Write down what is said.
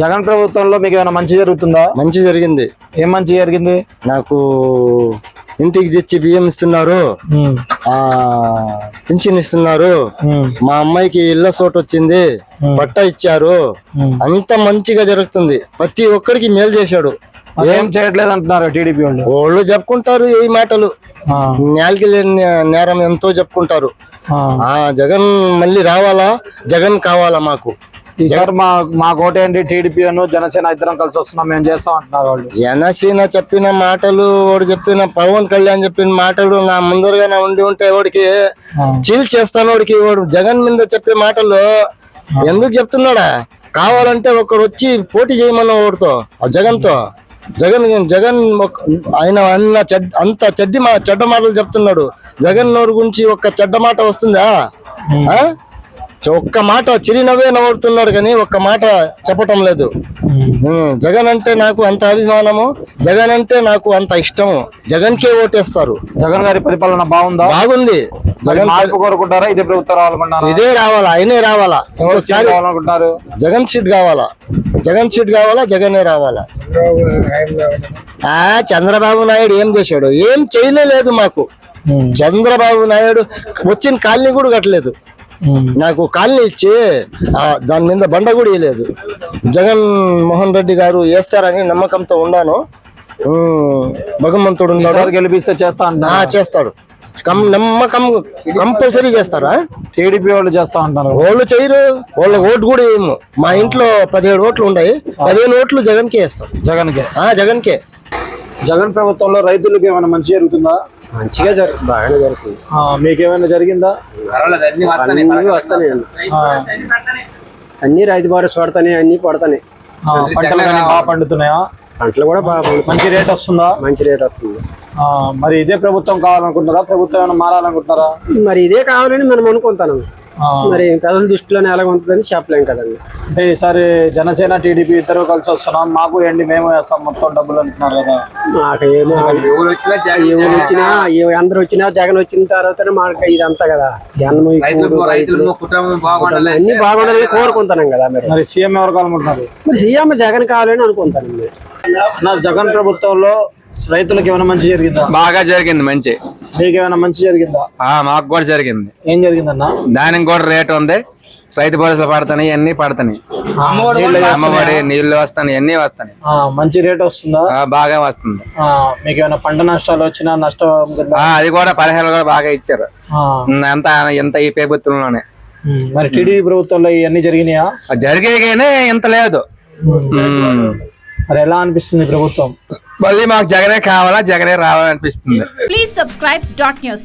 జగన్ ప్రభుత్వంలో మీకు ఏమైనా మంచి జరుగుతుందా? మంచి జరిగింది. ఏం మంచి జరిగింది? నాకు ఇంటికి తెచ్చి బియ్యం ఇస్తున్నారు. ఆ పింఛన్ ఇస్తున్నారు. మా అమ్మాయికి ఇళ్ళ చోటు వచ్చింది. పట్ట ఇచ్చారు. అంత మంచిగా జరుగుతుంది. ప్రతి ఒక్కరికి మేలు చేశాడు. ఏం చేయట్లేదు అంటున్నారు టీడీపీ వాళ్ళు? వాళ్ళు చెప్పుకుంటారు ఏ మాటలు. నేలకి లేని నేరం ఎంతో చెప్పుకుంటారు. జగన్ మళ్ళీ రావాలా? జగన్ కావాలా మాకు? ఈసారి మా మా కోటేంటి టీడీపీ అను జనసేన ఇద్దరం కలిసి వస్తున్నాం. మేము చేస్తాం అంటున్నారు వాళ్ళు? జనసేన చెప్పిన మాటలు వాడు చెప్పిన పవన్ కళ్యాణ్ చెప్పిన మాటలు నా ముందరగానే ఉండి ఉంటే వాడికి చీల్ చేస్తాను వాడికి. వాడు జగన్ మీద చెప్పే మాటలు ఎందుకు చెప్తున్నాడా? కావాలంటే ఒకడు వచ్చి పోటీ చేయమన్న వాడితో ఆ జగన్తో. జగన్ జగన్ ఆయన అన్న చెడ్ అంత చెడ్డి మా చెడ్డ మాటలు చెప్తున్నాడు. జగన్ నోరు గురించి ఒక చెడ్డ మాట వస్తుందా? ఆ? ఒక్క మాట చిరునవ్వే నవ్వుతున్నాడు కానీ ఒక్క మాట చెప్పటం లేదు. జగన్ అంటే నాకు అంత అభిమానము జగన్ అంటే నాకు అంత ఇష్టము. జగన్ కే ఓటేస్తారు. జగన్ గారి పరిపాలన బాగుందా? బాగుంది. జగన్ మార్పు కోరుకుంటారా? ఇదే ప్రభుత్వం రావాలనుకుంటున్నారా? ఇదే రావాలా? ఆయనే రావాలా? ఎవరు సీఎం ఇంకోసారి కావాలనుకుంటున్నారు? జగన్ సీట్ కావాలా? జగన్ సీట్ కావాలా? జగనే రావాలా? ఆ చంద్రబాబు నాయుడు ఏం చేశాడు? ఏం చేయలేదు మాకు. చంద్రబాబు నాయుడు వచ్చిన కాలనీ కూడా కట్టలేదు. నాకు కాలనీ ఇచ్చి దాని మీద బండ కూడా వేయలేదు. జగన్ మోహన్ రెడ్డి గారు వేస్తారని నమ్మకంతో ఉన్నాను. భగవంతుడు గెలిపిస్తే చేస్తా చేస్తాడు. కం నమ్మకం కంపల్సరీ చేస్తారా? టీడీపీ వాళ్ళు చేస్తా అంటున్నారు వాళ్ళు చేయరు. వాళ్ళ ఓటు కూడా ఏమో మా ఇంట్లో పదిహేడు ఓట్లు ఉన్నాయి. పదిహేను ఓట్లు జగన్ కే వేస్తాం. జగన్కి ఆ జగన్ కే జగన్ ప్రభుత్వంలో రైతులకు ఏమైనా మంచి జరుగుతుందా? మంచిగా జరుగుతుంది బాగానే జరుగుతుంది. మీకేమైనా జరిగిందా? ఆ, అన్ని రైతు భరోసా పడతాయి అన్ని పడతాయి ఆ, పంటలు కానీ బాగా పండుతున్నాయా? పంటలు కూడా బాగా. మంచి రేట్ వస్తుందా? మంచి రేట్ వస్తుంది. ఆ, మరి ఇదే ప్రభుత్వం కావాలనుకుంటున్నారా? ప్రభుత్వం ఏమైనా మారాలనుకుంటున్నారా? మరి ఇదే కావాలని మనం అనుకుంటాను మరి ప్రజల దృష్టిలోనే ఎలా ఉంటుందని చెప్పలేం కదండి. అంటే ఈసారి జనసేన టీడీపీ ఇద్దరు కలిసి వస్తున్నాం. మాకు ఏంటి మేము వేస్తాం మొత్తం డబ్బులు అంటున్నారు కదా. మాకు ఏమో ఎవరు వచ్చినా ఏ- అందరు వచ్చినా జగన్ వచ్చిన తర్వాతనే మాకు ఇదంతా కదా. బాగుండాలి. అన్ని బాగుండాలని కోరుకుంటున్నాం కదా మరి. సీఎం ఎవరు కావాలనుకుంటున్నారు? మరి సీఎం జగన్ కావాలని అనుకుంటాను నా జగన్ ప్రభుత్వంలో రైతులకు ఏమైనా మంచి జరిగిందా? బాగా జరిగింది మంచి. మీకు ఏమైనా మంచి జరిగిందా? ఆ మాకు కూడా జరిగింది. ఏం జరిగిందన్నా? దానికి కూడా రేట్ ఉంది. రైతు భరోసా పడతాయి అన్ని పడతాయి అమ్మఒడి నీళ్ళు వస్తాయి అన్ని వస్తాయి ఆ, మంచి రేట్ వస్తుందా? ఆ, బాగా వస్తుంది. ఆ, మీకు ఏమైనా పంట నష్టాలు వచ్చినా నష్టం అది కూడా పదిహేను కూడా బాగా ఇచ్చారు. అంత ఎంత ఈ ప్రభుత్వంలోనే. మరి టీడీపీ ప్రభుత్వంలో ఇవన్నీ జరిగినాయా? జరిగే కానీ ఇంత లేదు. మరి ఎలా అనిపిస్తుంది ప్రభుత్వం మళ్ళీ మాకు జగనే కావాలా జగనే రావాలనిపిస్తుంది Please subscribe dot news.